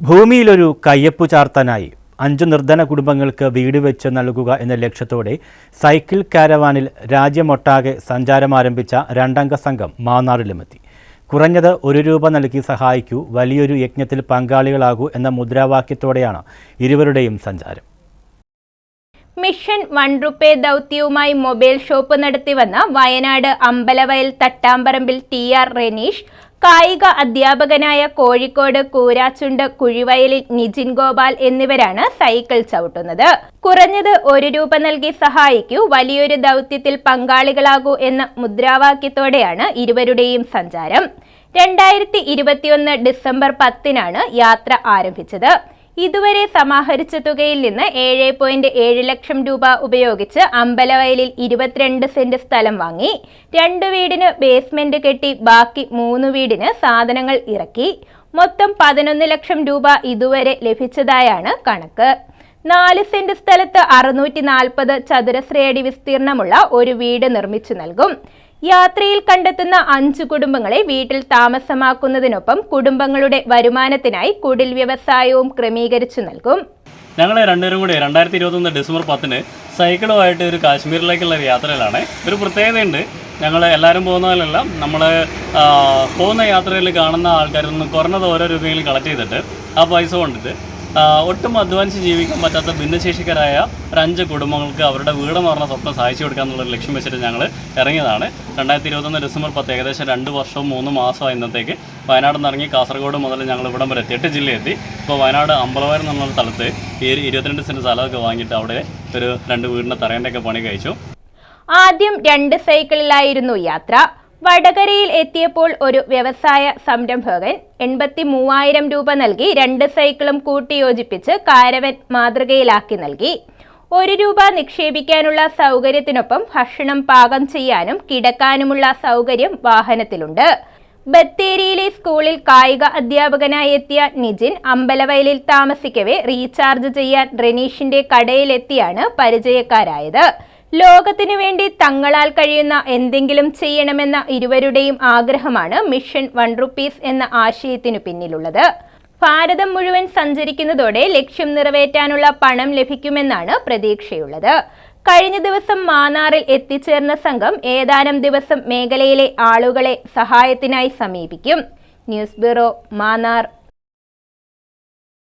ഭൂമിയിലൊരു കയ്യപ്പു ചാർത്താനായി അഞ്ചു നിർധന കുടുംബങ്ങൾക്ക് വീട് വെച്ച് നൽകുക എന്ന ലക്ഷ്യത്തോടെ സൈക്കിൾ കാരവാനിൽ രാജ്യമൊട്ടാകെ സഞ്ചാരം ആരംഭിച്ച രണ്ടംഗ സംഘം മാന്നാറിലുമെത്തി. കുറഞ്ഞത് ഒരു രൂപ നൽകി സഹായിക്കൂ വലിയൊരു യജ്ഞത്തിൽ പങ്കാളികളാകൂ എന്ന മുദ്രാവാക്യത്തോടെയാണ് ഇരുവരുടെയും സഞ്ചാരം. മിഷൻ വൺ റുപ്പേ ദൗത്യവുമായി മൊബൈൽ ഷോപ്പ് നടത്തിവന്ന വയനാട് അമ്പലവയൽ തട്ടാമ്പറമ്പിൽ ടി ആർ റെനീഷ് കായിക അധ്യാപകനായ കോഴിക്കോട് കൂരാച്ചുണ്ട് കുഴിവയലിൽ നിജിൻ ഗോപാൽ എന്നിവരാണ് സൈക്കിൾ ചവിട്ടുന്നത്. കുറഞ്ഞത് ഒരു രൂപ നൽകി സഹായിക്കൂ വലിയൊരു ദൗത്യത്തിൽ പങ്കാളികളാകൂ എന്ന മുദ്രാവാക്യത്തോടെയാണ് ഇരുവരുടെയും സഞ്ചാരം. രണ്ടായിരത്തി ഇരുപത്തിയൊന്ന് ഡിസംബർ പത്തിനാണ് യാത്ര ആരംഭിച്ചത്. ഇതുവരെ സമാഹരിച്ച തുകയിൽ നിന്ന് ഏഴ് പോയിന്റ് ഏഴ് ലക്ഷം രൂപ ഉപയോഗിച്ച് അമ്പലവയലിൽ ഇരുപത്തിരണ്ട് സെന്റ് സ്ഥലം വാങ്ങി രണ്ട് വീടിന് ബേസ്മെന്റ് കെട്ടി ബാക്കി മൂന്ന് വീടിന് സാധനങ്ങൾ ഇറക്കി മൊത്തം പതിനൊന്ന് ലക്ഷം രൂപ ഇതുവരെ ലഭിച്ചതായാണ് കണക്ക്. നാല് സെന്റ് സ്ഥലത്ത് അറുന്നൂറ്റി നാൽപ്പത് ചതുരശ്രയടി വിസ്തീർണമുള്ള ഒരു വീട് നിർമ്മിച്ചു നൽകും. യാത്രയിൽ കണ്ടെത്തുന്ന അഞ്ചു കുടുംബങ്ങളെ വീട്ടിൽ താമസമാക്കുന്നതിനൊപ്പം കുടുംബങ്ങളുടെ വരുമാനത്തിനായി കുടിൽ വ്യവസായവും ക്രമീകരിച്ചു നൽകും. ഞങ്ങൾ രണ്ടുപേരും കൂടി രണ്ടായിരത്തി ഇരുപത്തൊന്ന് ഡിസംബർ പത്തിന് സൈക്കിളുമായിട്ട് ഒരു കാശ്മീരിലേക്കുള്ള ഒരു യാത്രയിലാണ്. ഒരു പ്രത്യേകതയുണ്ട് ഞങ്ങൾ എല്ലാവരും പോകുന്നതിലെല്ലാം നമ്മൾ പോകുന്ന യാത്രയിൽ കാണുന്ന ആൾക്കാരിൽ നിന്ന് കുറഞ്ഞത് ഓരോ രൂപയെങ്കിലും കളക്ട് ചെയ്തിട്ട് ആ പൈസ കൊണ്ടിട്ട് ഒട്ടും അധ്വാനിച്ച് ജീവിക്കാൻ പറ്റാത്ത ഭിന്നശേഷിക്കാരായ ഒരു അഞ്ച് കുടുംബങ്ങൾക്ക് അവരുടെ വീട് പറഞ്ഞ സ്വപ്നം സഹായിച്ചു കൊടുക്കുക എന്നുള്ളൊരു ലക്ഷ്യം വെച്ചിട്ട് ഞങ്ങൾ ഇറങ്ങിയതാണ്. രണ്ടായിരത്തി ഇരുപത്തൊന്ന് ഡിസംബർ പത്ത് ഏകദേശം രണ്ട് വർഷവും മൂന്ന് മാസമായി ഇന്നത്തേക്ക് വയനാട് നിന്ന് ഇറങ്ങി കാസർഗോഡ് മുതൽ ഞങ്ങൾ ഇവിടം വരെ എട്ട് ജില്ലയെത്തി. ഇപ്പോൾ വയനാട് അമ്പലവയർ എന്നുള്ള സ്ഥലത്ത് ഈ ഇരുപത്തിരണ്ട് സെന്റ് സ്ഥലമൊക്കെ വാങ്ങിയിട്ട് അവിടെ ഒരു രണ്ട് വീടിന്റെ തറേന്റെയൊക്കെ പണി കഴിച്ചു. ആദ്യം രണ്ട് സൈക്കിളിലായിരുന്നു യാത്ര. വടകരയിൽ എത്തിയപ്പോൾ ഒരു വ്യവസായ സംരംഭകൻ എൺപത്തി മൂവായിരം രൂപ നൽകി രണ്ട് സൈക്കിളും കൂട്ടിയോജിപ്പിച്ച് കാരവൻ മാതൃകയിലാക്കി നൽകി. ഒരു രൂപ നിക്ഷേപിക്കാനുള്ള സൗകര്യത്തിനൊപ്പം ഭക്ഷണം പാകം ചെയ്യാനും കിടക്കാനുമുള്ള സൗകര്യം വാഹനത്തിലുണ്ട്. ബത്തേരിയിലെ സ്കൂളിൽ കായിക അധ്യാപകനായി എത്തിയ നിജിൻ അമ്പലവയലിൽ താമസിക്കവേ റീചാർജ് ചെയ്യാൻ റെനീഷിന്റെ കടയിലെത്തിയാണ് പരിചയക്കാരായത്. ലോകത്തിനു വേണ്ടി തങ്ങളാൽ കഴിയുന്ന എന്തെങ്കിലും ചെയ്യണമെന്ന ഇരുവരുടെയും ആഗ്രഹമാണ് മിഷൻ വൺ റുപ്പീസ് എന്ന ആശയത്തിനു പിന്നിലുള്ളത്. ഭാരതം മുഴുവൻ സഞ്ചരിക്കുന്നതോടെ ലക്ഷ്യം നിറവേറ്റാനുള്ള പണം ലഭിക്കുമെന്നാണ് പ്രതീക്ഷയുള്ളത്. കഴിഞ്ഞ ദിവസം മാന്നാറിൽ എത്തിച്ചേർന്ന സംഘം ഏതാനും ദിവസം മേഖലയിലെ ആളുകളെ സഹായത്തിനായി സമീപിക്കും. News bureau Mannar.